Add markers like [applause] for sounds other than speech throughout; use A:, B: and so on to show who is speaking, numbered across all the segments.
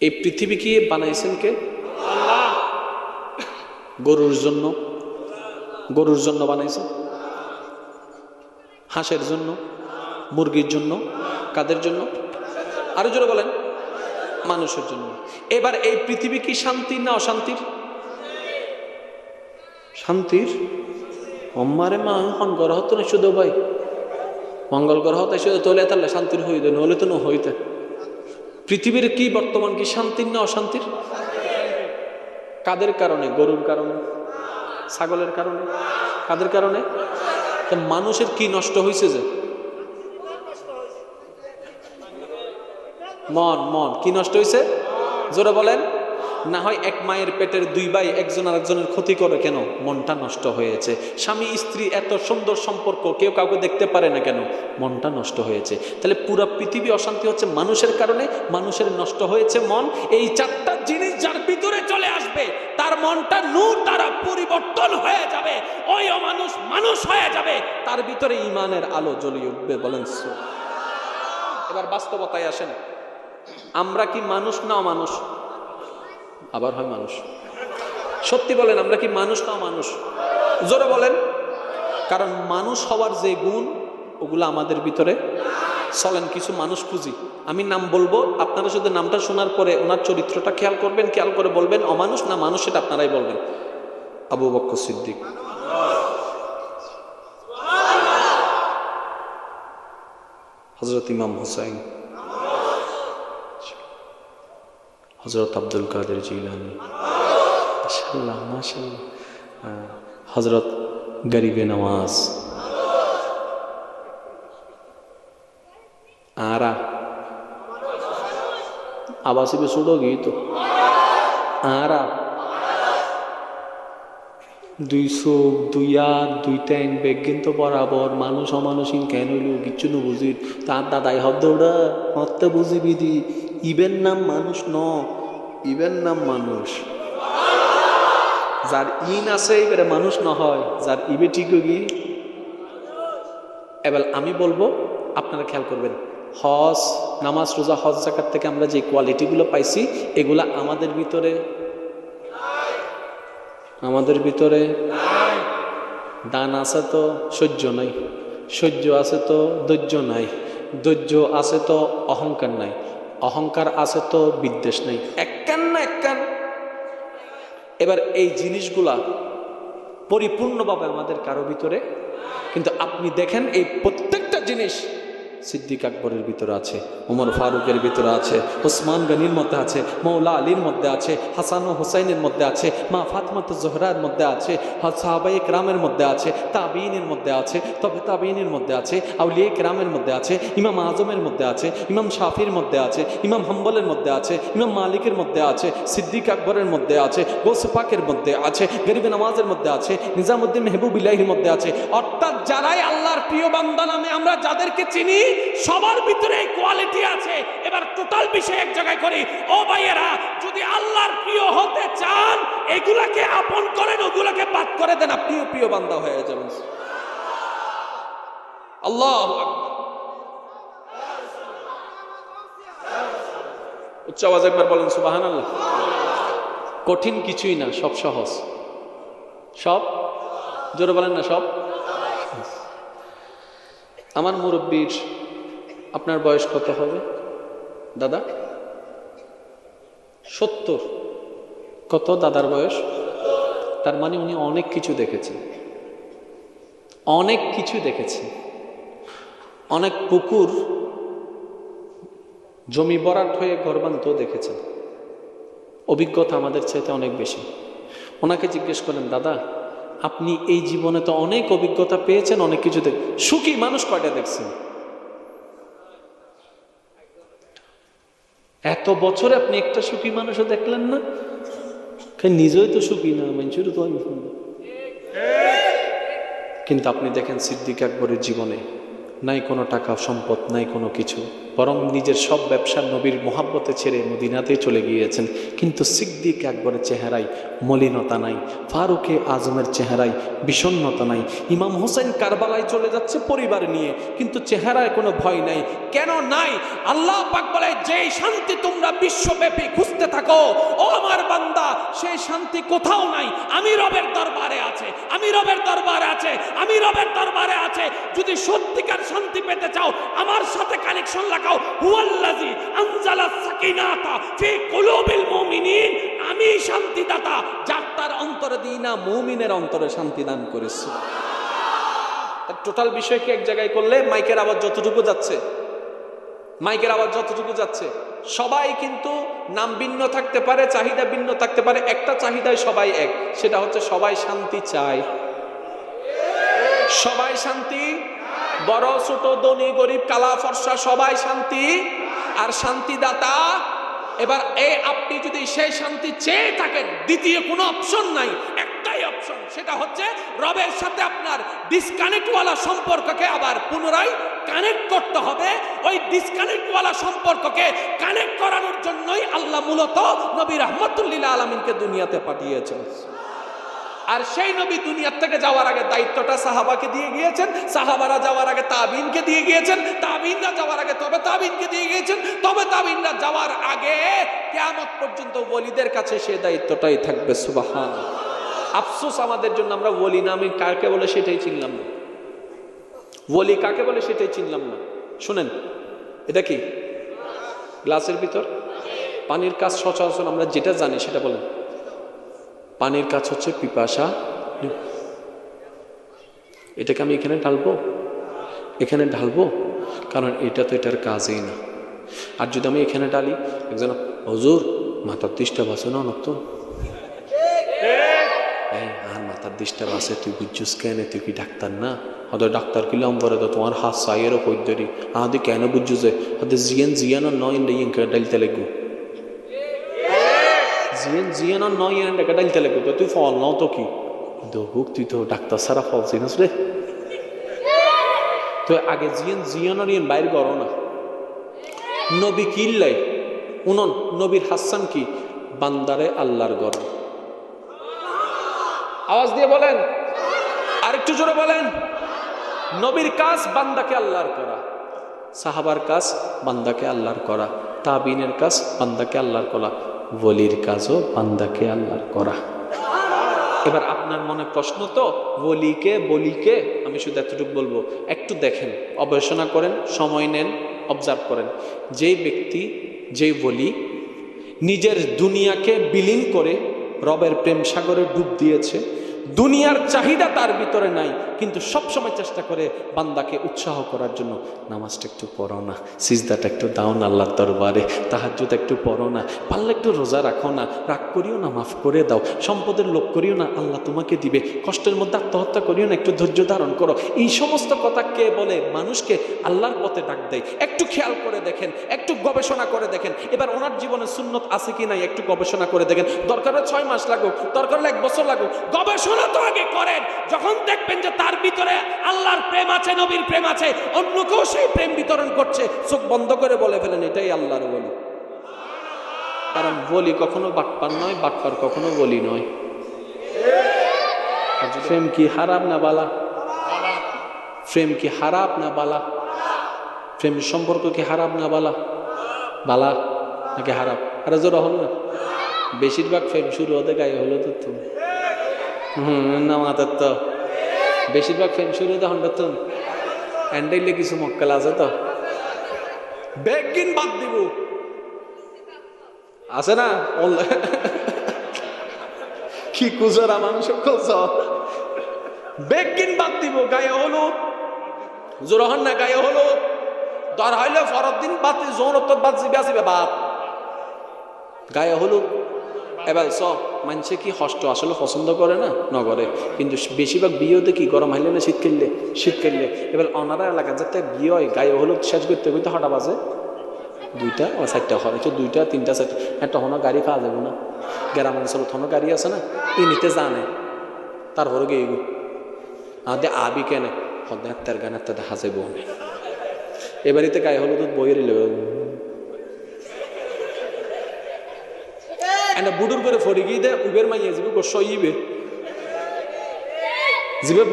A: এই পৃথিবী কি বানাইছেন কে? গরুর জন্য। গরুর জন্য বানাইছেন। হাঁসের জন্য। মুরগির জন্য। কাদের জন্য? আরও জোরে বলেন। মানুষের জন্য। এবার এই পৃথিবী কি শান্তির না অশান্তির? শান্তির? অম্মারে মা হন গর হতো না শুধু ভাই। মঙ্গল গ্রহ তাই শুধু তোলে তাহলে শান্তির হইতে নহলে তো ন হইতে পৃথিবীর কি বর্তমান কি শান্তির না অশান্তির? কাদের কারণে? গরুর কারণে? ছাগলের কারণে? কাদের কারণে? মানুষের কি নষ্ট হয়েছে যে? মন মন, কি নষ্ট হয়েছে জোরে বলেন। না হয় এক মায়ের পেটের দুই ভাই একজন আরেকজনের ক্ষতি করে কেন? মনটা নষ্ট হয়েছে। স্বামী, স্ত্রী, এত সুন্দর সম্পর্ক কেউ কাউকে দেখতে পারে না কেন? মনটা নষ্ট হয়েছে। তাহলে পুরো পৃথিবী অশান্তি হচ্ছে মানুষের কারণে? মানুষের নষ্ট হয়েছে মন। এই চারটা জিনিস যার ভিতরে চলে আসবে, তার মনটা নূর দ্বারা পরিবর্তন হয়ে যাবে। ওই অমানুষ মানুষ হয়ে যাবে। তার ভিতরে ইমানের আলো জ্বলিয়ে উঠবে, বলেন এবার বাস্তবতায় আসেন। আমরা কি মানুষ না মানুষ আবার হয় মানুষ। সত্যি বলেন, আমরা কি মানুষ না মানুষ জোরে বলেন। কারণ মানুষ হওয়ার যে গুণ, ওগুলো আমাদের ভিতরে। চলেন, কিছু মানুষ খুঁজি। আমি নাম বলব, আপনারা শুধু নামটা শোনার পরে ওনার চরিত্রটা খেয়াল করবেন, খেয়াল করে বলবেন, অমানুষ না মানুষ সেটা আপনারাই বলবেন। আবু বক্কর সিদ্দিক। হজরত ইমাম হুসাইন। হজরত আব্দুল কাদের জিলানি মাশাল্লাহ মাশাল্লাহ হ্যাঁ, হজরত গরিবে নওয়াজ আরা আবাসি पे सुनोगी तो আরা দুই চোখ দুই হাত দুই ট্যাং বেগ কিন্তু বরাবর মানুষ অমানুষিন কেন হইল কিচ্ছু ন বুঝি তার দাদাই হদ্দ ওটা হত্যা বুঝিবি দি ইবের নাম মানুষ ন ইবের নাম মানুষ। যার ইন আছে এবারে মানুষ ন হয় যার ইবে ঠিক গি এবার আমি বলব, আপনারা খেয়াল করবেন, হজ, নামাজ, রোজা, হজ জাকাত থেকে আমরা যে কোয়ালিটিগুলো পাইছি, এগুলা আমাদের ভিতরে আমাদের ভিতরে দান আছে তো সহ্য নাই, সহ্য আছে তো ধৈর্য নাই, ধৈর্য আছে তো অহংকার নাই। অহংকার আছে তো বিদ্বেষ নাই। এককান না এককান এবার এই জিনিসগুলা পরিপূর্ণভাবে আমাদের কারও ভিতরে। কিন্তু আপনি দেখেন এই প্রত্যেকটা জিনিস সিদ্দিক আকবরের ভিতরে আছে ওমর ফারুকের ভিতরে আছে ওসমান গনির মধ্যে আছে মৌলা আলীর মধ্যে আছে হাসান ও হুসাইনের মধ্যে আছে মা ফাতমাত জোহরার মধ্যে আছে সাহাবাই রামের মধ্যে আছে তাবিনের মধ্যে আছে তবে তাবিনের মধ্যে আছে আউলিয়া রামের মধ্যে আছে ইমাম আজমের মধ্যে আছে ইমাম শাফির মধ্যে আছে ইমাম হাম্বলের মধ্যে আছে ইমাম মালিকের মধ্যে আছে সিদ্দিক আকবরের মধ্যে আছে গোসপাকের মধ্যে আছে গরিব নামাজের মধ্যে আছে নিজামুদ্দিন মেহবুবিল্লাহির মধ্যে আছে অর্থাৎ যারাই আল্লাহর প্রিয় বান্দা নামে আমরা যাদেরকে চিনি সবার ভিতরে এই কোয়ালিটি আছে। এবার টোটাল বিষয় এক জায়গায় করি। ও ভাইয়েরা, যদি আল্লাহর প্রিয় হতে চান, এগুলাকে আপন করেন, ওগুলাকে বাদ করে দেন। প্রিয় প্রিয় বান্দা হয়ে যাবেন। আল্লাহ উচ্চ আওয়াজ একবার বলেন সুবাহান আল্লাহ কঠিন কিছুই না, সব সহজ। সব? জোরে বলেন না, সব? আমার মুরব্বীর আপনার বয়স কত হবে? দাদা? সত্তর। কত দাদার বয়স? তার মানে উনি অনেক কিছু দেখেছেন। অনেক কিছু দেখেছেন। অনেক পুকুর, জমি বরাট হয়ে গর্বান্তও দেখেছেন। অভিজ্ঞতা আমাদের চাইতে অনেক বেশি। ওনাকে জিজ্ঞেস করেন দাদা আপনি এই জীবনে তো অনেক অভিজ্ঞতা পেয়েছেন, অনেক কিছু দেখ সুখী মানুষ কয়টা দেখছেন? এত বছরে আপনি একটা সুখী মানুষও দেখলেন না? নিজেই তো সুখী না, মানুষের তো আমি কিন্তু আপনি দেখেন সিদ্দিক আকবরের জীবনে নাই কোনো টাকা সম্পদ, নাই কোনো কিছু। বরং নিজের সব ব্যবসা নবীর মোহাব্বতে ছেড়ে মদিনাতে চলে গিয়েছেন। কিন্তু সিদ্দিক একবারে চেহারায় মলিনতা নাই, ফারুকে আজমের চেহারায় বিষণ্নতা নাই। ইমাম হোসেন কারবালায় চলে যাচ্ছে পরিবার নিয়ে, কিন্তু চেহারায় কোনো ভয় নাই। কেন নাই? আল্লাহ পাক বলে, যেই শান্তি তোমরা বিশ্বব্যাপী খুঁজতে থাকো, ও আমার বান্দা, সেই শান্তি কোথাও নাই। আমি রবের দরবারে আছে, আমি রবের দরবারে আছে, আমি রবের দরবারে আছে। যদি সত্যিকার শান্তি পেতে চাও, আমার সাথে কানেকশন লাগাও। আমি শান্তিদাতা, যার তার অন্তরে দিই না অন্তরে শান্তি দান করেছি। টোটাল বিষয় কি এক জায়গায় করলে? মাইকের আওয়াজ যতটুকু যাচ্ছে, মাইকের আওয়াজ যতটুকু যাচ্ছে, সবাই কিন্তু নাম ভিন্ন থাকতে পারে, চাহিদা ভিন্ন থাকতে পারে, একটা চাহিদায় সবাই এক, সেটা হচ্ছে সবাই শান্তি চায়। সবাই শান্তি বড়, ছোট, ধনী, গরিব, কালা, ফর্সা, সবাই শান্তি। আর শান্তিদাতা, এবার এই আপনি যদি সেই শান্তি চেয়ে থাকেন, দ্বিতীয় কোনো অপশন নাই। একটাই অপশন সেটা হচ্ছে রবের সাথে আপনার ডিসকানেক্টওয়ালা সম্পর্ককে আবার পুনরায় কানেক্ট করতে হবে। ওই ডিসকানেক্টওয়ালা সম্পর্ককে কানেক্ট করানোর জন্যই আল্লাহ মূলত নবী রহমতুল্লিল্লাহ আলমিনকে দুনিয়াতে পাঠিয়েছেন। আর সেই নবী দুনিয়ার থেকে যাওয়ার আগে দায়িত্বটা সাহাবাকে দিয়ে গিয়েছেন, সাহাবারা যাওয়ার আগে তাবিনকে দিয়ে গিয়েছেন, তাবিনরা যাওয়ার আগে তবে তাবিনকে দিয়ে গিয়েছেন, তবে তাবিনরা যাওয়ার আগে কেয়ামত পর্যন্ত ওলিদের কাছে সে দায়িত্বটাই থাকবে, সুবাহান। আফসোস আমাদের জন্য, আমরা ওলি নামে কাকে বলে সেটাই চিনলাম না। ওলি কাকে বলে সেটাই চিনলাম না। শুনেন, এটা কি? গ্লাসের ভিতর? পানির কাজ সচরাচর আমরা যেটা জানি সেটা বলেন। পানির কাজ হচ্ছে পিপাসা। এটাকে আমি এখানে ঢালবো? এখানে ঢালবো? কারণ এটা তো এটার কাজই না। আর যদি আমি এখানে ঢালি, একজন হজুর, মাথার দৃষ্টা বাসে না অনক্ত আর মাথার দৃষ্টা বাসে তুই বুঝছিস কেন? তুই কি ডাক্তার না? হয়তো ডাক্তার কিলো আম্বরে তো তোমার হাত সাইয়েরও কইদরি আদি কেন বুঝছ যে? হয়তো জিয়ান জিয়ানো নয় ইয়ে ডালতে লাগবো। জিয়ান জিয়ান আর নয় এনে ডেকে ডালতে লাগবে তুই ফল নাও তো কি দহুক তুই তো ডাক্তার সারা ফল চিনিস রে তো আগে জিয়ান জিয়ান আর ইয়েন বাইর করো না নবী কিল্লাই উনন নবীর হাসান কি বান্দারে আল্লাহর গর আওয়াজ দিয়ে বলেন আরেকটু জোরে বলেন নবীর কাজ বান্দাকে আল্লাহর করা সাহাবার কাজ বান্দাকে আল্লাহর করা তাবিনের কাজ বান্দাকে আল্লাহর করা বলির কাজও বান্দাকে আল্লাহর করা। এবার আপনার মনে প্রশ্ন তো বলিকে বলিকে, আমি শুধু এতটুকু বলব, একটু দেখেন অবেশনা করেন, সময় নেন অবজার্ভ করেন। যেই ব্যক্তি, যেই বলি নিজের দুনিয়াকে বিলীন করে রবের প্রেম সাগরে ডুব দিয়েছে দুনিয়ার চাহিদা তার ভিতরে নাই, কিন্তু সব সময় চেষ্টা করে বান্দাকে উৎসাহ করার জন্য। নামাজটা একটু পড়ো না, সিজদাটা একটু দাও না আল্লাহর দরবারে তাহাজ্জুদ একটু পড়ো না, পারলে একটু রোজা রাখো না, রাগ করিও না, মাফ করে দাও, সম্পদের লোভ করিও না, আল্লাহ তোমাকে দিবে, কষ্টের মধ্যে আত্মহত্যা করিও না, একটু ধৈর্য ধারণ করো। এই সমস্ত কথা কে বলে? মানুষকে আল্লাহর পথে ডাক দেয়। একটু খেয়াল করে দেখেন, একটু গবেষণা করে দেখেন, এবার ওনার জীবনে সুন্নত আছে কি নাই, একটু গবেষণা করে দেখেন। দরকার ছয় মাস লাগুক, দরকার হলে এক বছর লাগুক, গবেষণা তো আগে করেন। যখন দেখবেন যে তার ভিতরে আল্লাহর প্রেম আছে, নবীর প্রেম আছে, অন্য কেউ সেই প্রেম বিতরণ করছে, চোখ বন্ধ করে বলে ফেলেন, এটাই আল্লাহর বলি। কারণ বলি কখনো বাটপার নয়, বাটপার কখনো বলি নয়। প্রেম কি হারাপ না বালা? প্রেম কি হারাপ না বালা? প্রেম সম্পর্ক কি হারাপ না বালা? বালা নাকি হারাপ? আরে জোর হল না? বেশিরভাগ প্রেম শুরু হতে গায়ে হলো তো তুমি হুম, না মাতার তো। বেশিরভাগ প্রেম শুরু তো হ্যান্ডেলে কিছু মক্কেল আছে তো। বেগিন বাদ দিব। আছে না? [laughs] কি কুজরা মানুষ বেগিন বাদ দিব, গায়ে হলো জোরহন না, গায়ে হলো দর হইলে ফরত দিন বাদ জোরত বাদ জিবে আসিবে বাদ গায়ে হলো এবার স, মানছে কি হষ্ট, আসলে পছন্দ করে না? নগরে। কিন্তু বেশিরভাগ বিয়েতে কি গরম হাইলে না শীত খেললে? শীত খেললে। এবার অনারা এলাকা যাতে বিয়ে হয়, গায়ে হলুদ শেষ করতে করতে হটা বাজে? দুইটা ও চারটা হয়, হচ্ছে দুইটা, তিনটা, চারটা। একটা হনো গাড়ি পাওয়া যাবে না। গ্রাম অঞ্চলত হনো গাড়ি আছে না? ই নিতে জানে। তারপরে গিয়ে গো আদে আবি কেনে? হদ্দার গান একটা দেখা যাব এবারিতে গায়ে হলুদ, বইয়ের লেবে। এনে বুডুর করে ফরি গিয়ে দে উবের মাইয়া যাবে গোসাই ইবে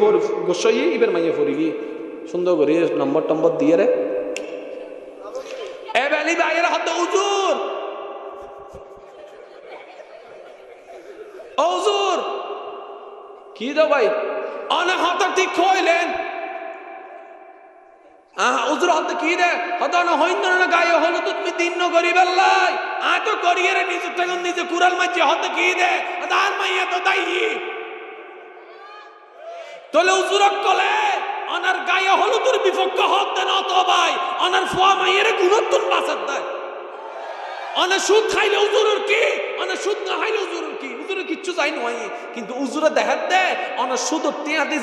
A: বোর গোসাই ইবের মাইয়া ফরি গিয়ে সুন্দর করে নম্বর টম্বর দিয়ে রে এ বেলি বাইয়ের হাতে উজুর কি দাও ভাই অনেক হাতে ঠিক হইলেন আহ হতে কি রে হতন না হইন না গায়ে হলো তুমি দিন করি বেল্লাই আ তো করিয়ে নিজে থেকে নিজে কুরাল মাঝে হতে কি দে? আর মাইয়া তো তাই তোলে উজুর কলে অনার গায়ে হলুদের বিপক্ষ হতে না তো ভাই। অনার ফোয়া মাইয়ের গুণত্বন পাশার দেয় অনেক সুদ খাইলে উজুরের কি? সুদ না খাইলে উজুরের কি? উজুরের কিচ্ছু যাই নয় কিন্তু উজুরে দেখার দে অনেক সুদ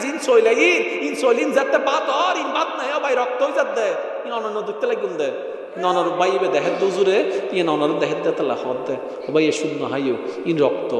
A: জিন সইলে ইন। সইলিন যাতে বাত আর, ইন বাত নাই ভাই রক্ত হয়ে যাত দে ইন অনন্য দেখতে লাগুন দে ননর বাইবে দেখার দে উজুরে ইন অনর দেখার দে তালা হত দে। ভাই, এ সুদ হাইও ইন রক্ত।